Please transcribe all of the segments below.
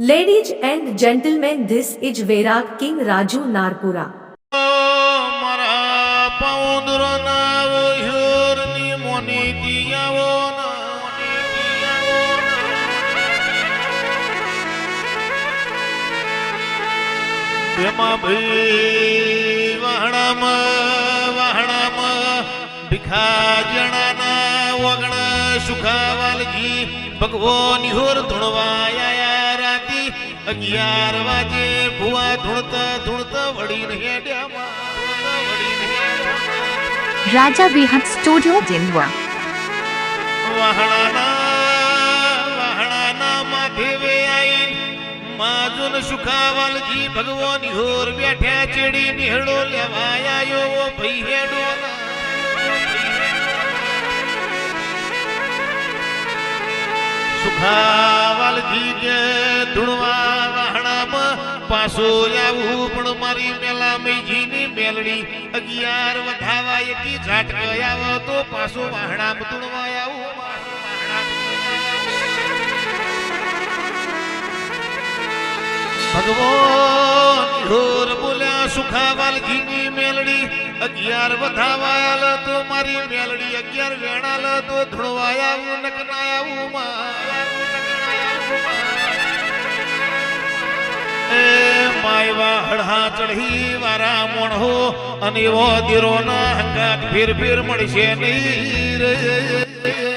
Ladies and gentlemen this is વેરાગ king મોની દિયાઓના એમાં ભાઈ વાહણામાં વાહણામાં ભીખા જણાના વગણા સુખાવાલજી ભગવાન હોર ધૂણવાયા અગિયાર વાગે ભુવા ધૂળતા ધૂળતા વળીને હેડ્યામાં. રાજા વિહત સ્ટુડિયો દિનવા વાહણાના વાહણાના માથે વે આઈ માજુન સુખાવાલજી ભગવાન હોર બેઠ્યા ચેડી નિહળો લેવાયા યો ભઈ હેડો સુખાવાલજી કે ધૂણવા વહાણામાં પાછું આવું પણ મારી મેલા મૈજીની મેલડી અગિયાર વધાવા એકી ઝાટ ગયા તો પાછો વાહણામ ધૂણવા આવું ભગવાન ઢોર બોલ્યા સુખાવાલજીની મેલડી અગિયાર વધાવાયાલ તો મારી મેલડી અગિયાર વેણાલ તો ધૂણવાયા નકનાયા એ માયવા હળહા ચઢી વારા મોણહો, અને એવો દીરો ના હંગાત ફીર ફીર મળશે નહીં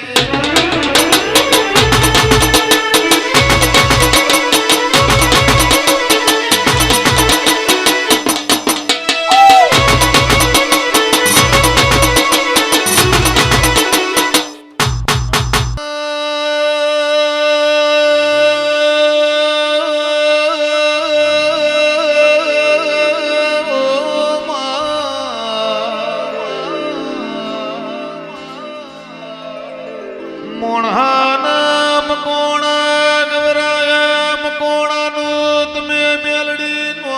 મેલડી નો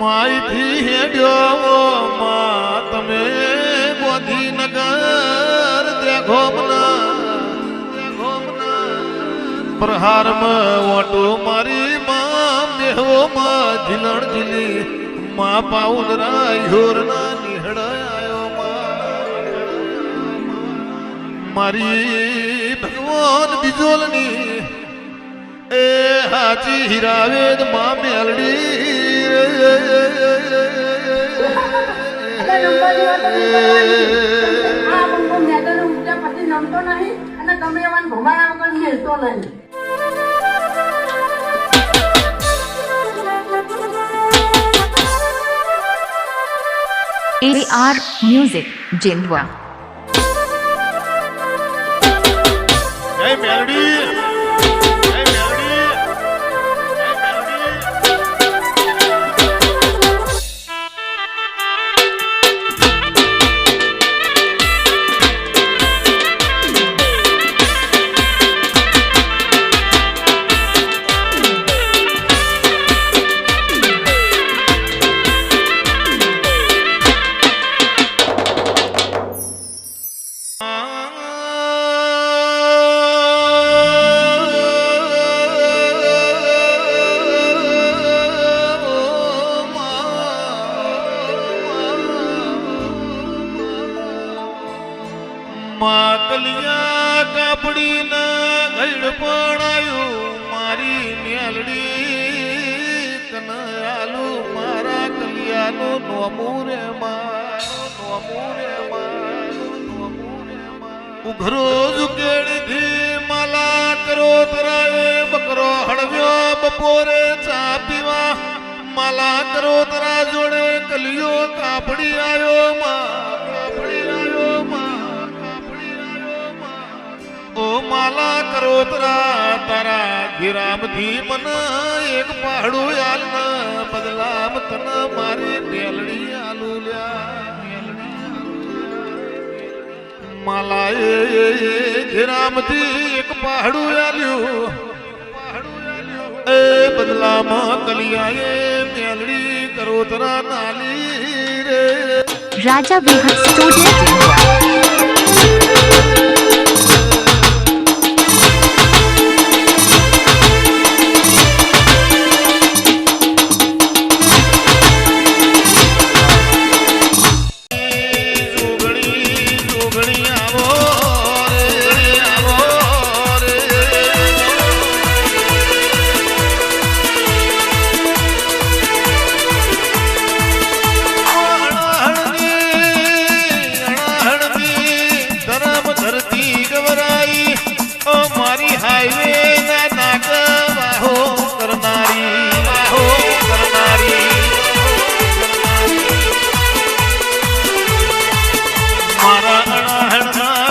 માયથી હેડ્યો માં તમે ગોધીનગર દેખો પ્રહારમાં ઓટો મારી માં દેહો માં ઝીલણ ઝીલી માં પાઉનરા યોરના નિહળાયો મારી ભગવાન બિજોલની એ હાચી હીરાવેદમાં મેલડી અને વગર નહીં. આર મ્યુઝિક જિંદવા melody. કલિયાનું નોમું રે મારું નોમું રે મારું નોમું રે મારું. ઉઘરો ઝુકેડીથી માલા કરો તરાએ બકરો હળવ્યો, બપોરે ચા પીવા માલા કરો તરા જોડે કલિયો કાપડી આવ્યો, માં ઓ માલા કરોતરા તારા ઘિરામથી મન એક પહાડું આલ ન, બદલામ તન મારી મેલડી આલુ માલા એ ઘિરામથી એક પહાડું આલ્યું એ બદલામાં કલિયાએ મેલડી કરોતરા નાલી રે. Raja Vihat studio.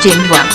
Jinhua.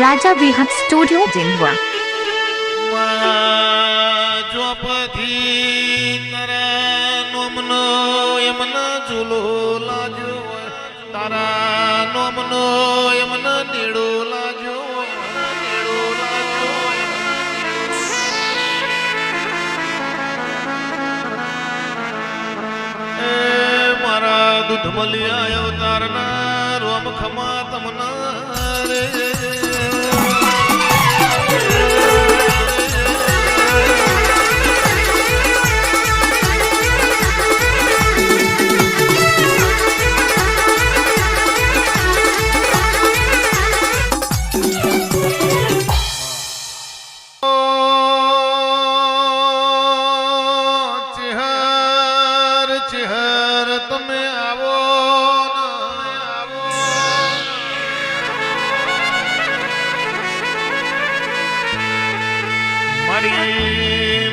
Raja Vihat studio જીંદવા જોપથી તારા નોમનો એમના ઝૂલો લાગ્યો તારા નોમનો એમના નીડો લાગ્યો મારા દૂધ મળી આવ્યો તારના રોમ ખમા તમના રે. ત્યારે તમે આવો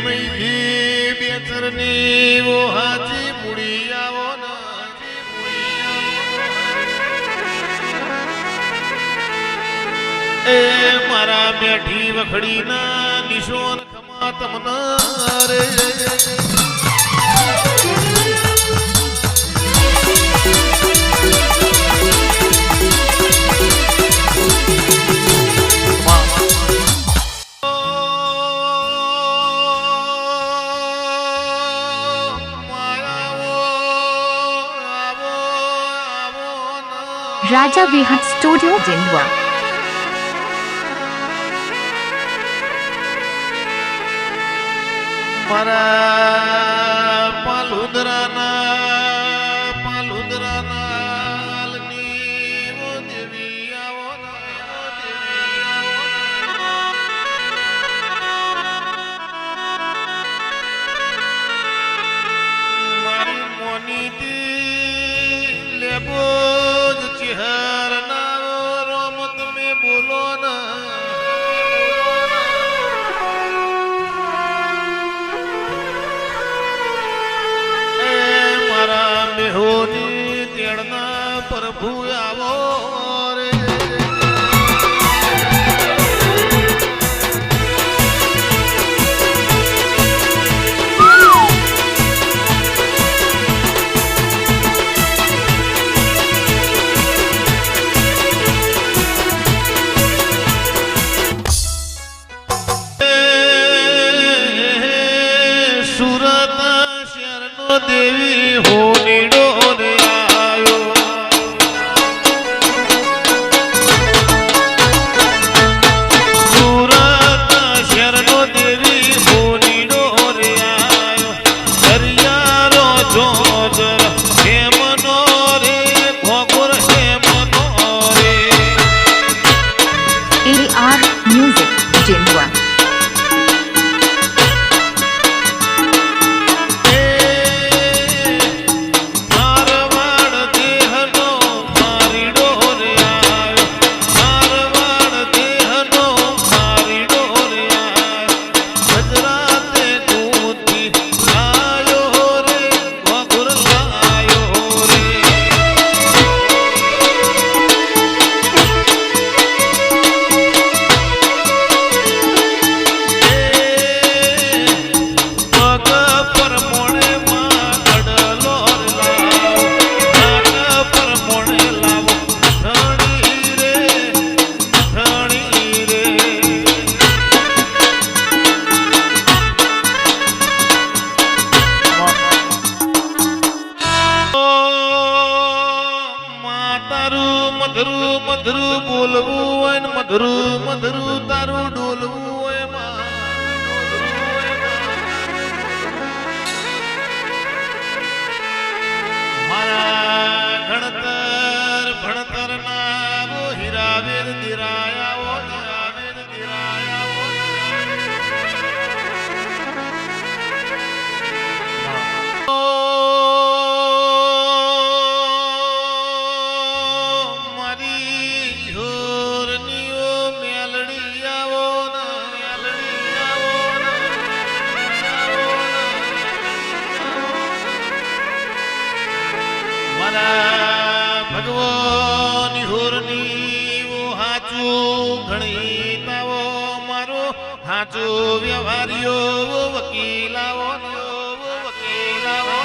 મૈથી બેચરની વો હાજી બુડી એ મારા બેઠી વખડી ના નિશોન ખમા તમના રે. Vihat Studio Jindwa. Para paludra રોની તેડના પ્રભુ આવો રે. સુરત શરણો દેવી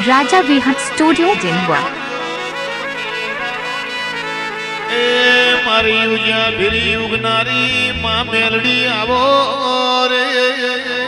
રાજા વિહત સ્ટુડિયો જેનવા. એ મારી યુજા ભીરી ઉગનારી માં મેલડી આવો રે.